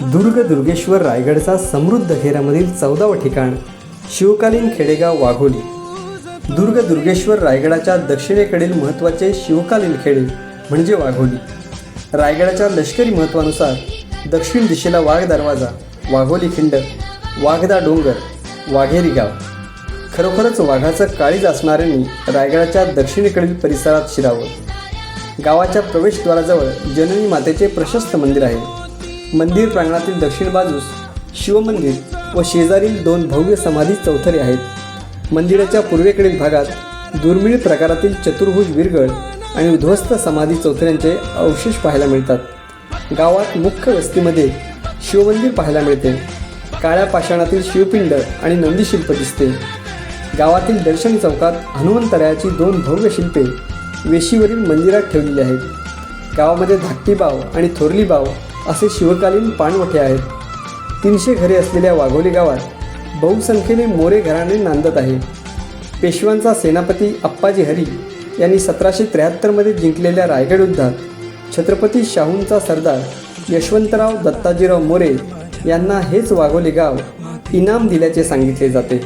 दुर्ग दुर्गेश्वर रायगडचा समृद्ध घेऱ्यामधील चौदावं ठिकाण शिवकालीन खेडेगाव वाघोली. दुर्ग दुर्गेश्वर रायगडाच्या दक्षिणेकडील महत्त्वाचे शिवकालीन खेडे म्हणजे वाघोली. रायगडाच्या लष्करी महत्त्वानुसार दक्षिण दिशेला वाघ दरवाजा वाघोली खिंड वाघदा डोंगर वाघेरी गाव. खरोखरच वाघाचं काळीज असणाऱ्यांनी रायगडाच्या दक्षिणेकडील परिसरात शिरावं. गावाच्या प्रवेशद्वाराजवळ जननी मातेचे प्रशस्त मंदिर आहे. मंदिर प्रांगणातील दक्षिण बाजूस शिवमंदिर व शेजारील दोन भव्य समाधी चौथरे आहेत. मंदिराच्या पूर्वेकडील भागात दुर्मिळ प्रकारातील चतुर्भुज विरगळ आणि उद्ध्वस्त समाधी चौथऱ्यांचे अवशेष पाहायला मिळतात. गावात मुख्य वस्तीमध्ये शिवमंदिर पाहायला मिळते. काळ्या पाषाणातील शिवपिंड आणि नंदीशिल्प दिसते. गावातील दर्शन चौकात हनुमंतरायाची दोन भव्य शिल्पे वेशीवरील मंदिरात ठेवलेली आहेत. गावामध्ये धाकटी बाव आणि थोरली बाव असे शिवकालीन पाणवठे आहेत. तीनशे घरे असलेल्या वाघोली गावात बहुसंख्येने मोरे घराणे नांदत आहे. पेशव्यांचा सेनापती अप्पाजी हरी यांनी सतराशे त्र्याहत्तरमध्ये जिंकलेल्या रायगड युद्धात छत्रपती शाहूंचा सरदार यशवंतराव दत्ताजीराव मोरे यांना हेच वाघोली गाव इनाम दिल्याचे सांगितले जाते.